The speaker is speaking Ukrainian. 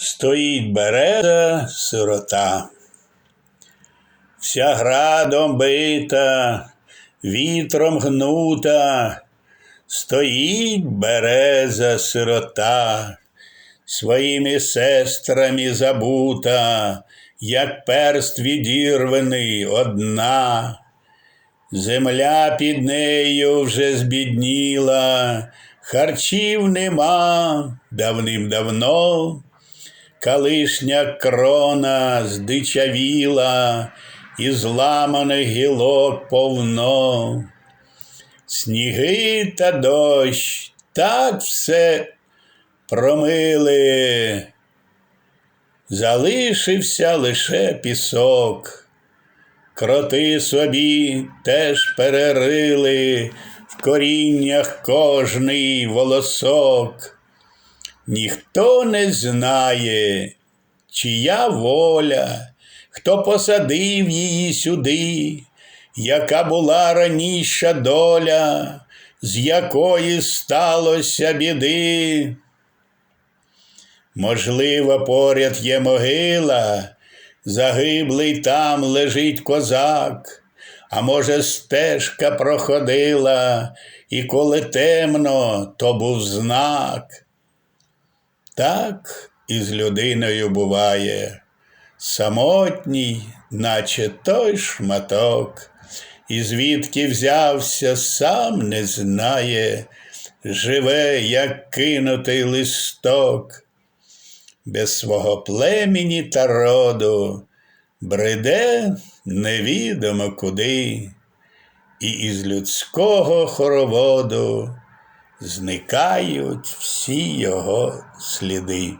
Стоїть береза сирота, вся градом бита, вітром гнута, стоїть береза сирота, своїми сестрами забута, як перст відірваний одна. Земля під нею вже збідніла, харчів нема давним-давно. Калишня крона здичавіла, і зламаних гілок повно. Сніги та дощ так все промили. Залишився лише пісок. Кроти собі теж перерили в коріннях кожний волосок. Ніхто не знає, чия воля, хто посадив її сюди, яка була раніша доля, з якої сталося біди. Можливо, поряд є могила, загиблий там лежить козак, а може, стежка проходила, і коли темно, то був знак. Так і з людиною буває, самотній, наче той шматок, і звідки взявся, сам не знає, живе, як кинутий листок, без свого племені та роду, бреде невідомо куди, і із людського хороводу зникають всі його сліди.